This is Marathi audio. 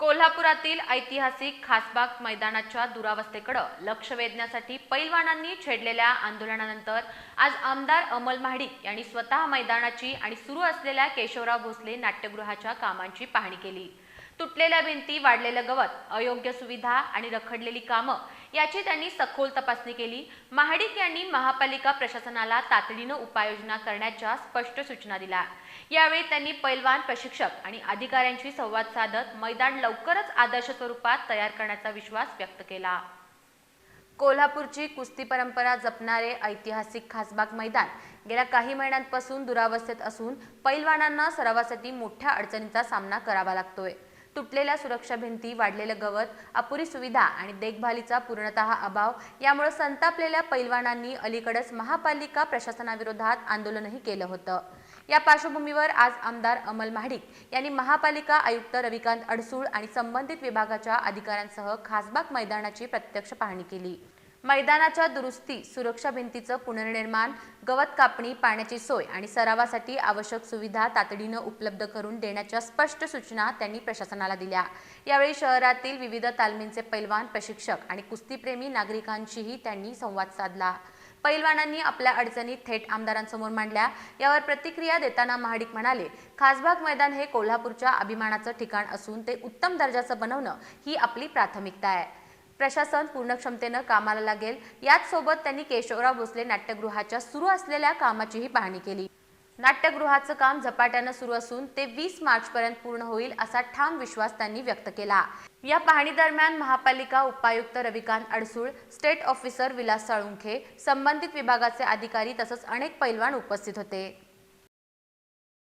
कोल्हापुरातील ऐतिहासिक खासबाग मैदानाच्या दुरावस्थेकडे लक्ष वेधण्यासाठी पैलवानांनी छेडलेल्या आंदोलनानंतर आज आमदार अमल महाडिक यांनी स्वतः मैदानाची आणि सुरू असलेल्या केशवराव भोसले नाट्यगृहाच्या कामांची पाहणी केली. तुटलेल्या भिंती वाढलेलं गवत अयोग्य सुविधा आणि रखडलेली कामं याची त्यांनी सखोल तपासणी केली. महाडिक यांनी महापालिका प्रशासनाला तातडीनं उपाययोजना करण्याच्या स्पष्ट सूचना दिल्या. यावेळी त्यांनी पैलवान प्रशिक्षक आणि अधिकाऱ्यांशी संवाद साधत मैदान लवकरच आदर्श स्वरूपात तयार करण्याचा विश्वास व्यक्त केला. कोल्हापूरची कुस्ती परंपरा जपणारे ऐतिहासिक खासबाग मैदान गेल्या काही महिन्यांपासून दुरावस्थेत असून पैलवानांना सरावासाठी मोठ्या अडचणींचा सामना करावा लागतोय. तुटलेल्या सुरक्षा भिंती वाढलेलं गवत अपुरी सुविधा आणि देखभालीचा पूर्णतः अभाव यामुळे संतापलेल्या पैलवानांनी अलीकडेच महापालिका प्रशासनाविरोधात आंदोलनही केलं होतं. या पार्श्वभूमीवर आज आमदार अमल महाडिक यांनी महापालिका आयुक्त रविकांत अडसूळ आणि संबंधित विभागाच्या अधिकाऱ्यांसह खासबाग मैदानाची प्रत्यक्ष पाहणी केली. मैदानाच्या दुरुस्ती सुरक्षा भिंतीचं पुनर्निर्माण गवत कापणी पाण्याची सोय आणि सरावासाठी आवश्यक सुविधा तातडीनं उपलब्ध करून देण्याच्या स्पष्ट सूचना त्यांनी प्रशासनाला दिल्या. यावेळी शहरातील विविध तालमींचे पैलवान प्रशिक्षक आणि कुस्तीप्रेमी नागरिकांशीही त्यांनी संवाद साधला. पैलवानांनी आपल्या अडचणी थेट आमदारांसमोर मांडल्या. यावर प्रतिक्रिया देताना महाडिक म्हणाले खासबाग मैदान हे कोल्हापूरच्या अभिमानाचं ठिकाण असून ते उत्तम दर्जाचं बनवणं ही आपली प्राथमिकता आहे. प्रशासन पूर्ण क्षमतेनं कामाला लागेल. याच सोबत त्यांनी केशवराव भोसले नाट्यगृहाच्या सुरू असलेल्या कामाचीही पाहणी केली. नाट्यगृहाचं काम झपाट्यानं सुरू असून ते वीस मार्च पर्यंत पूर्ण होईल असा ठाम विश्वास त्यांनी व्यक्त केला. या पाहणी दरम्यान महापालिका उपायुक्त रविकांत अडसूळ स्टेट ऑफिसर विलास साळुंखे संबंधित विभागाचे अधिकारी तसंच अनेक पैलवान उपस्थित होते.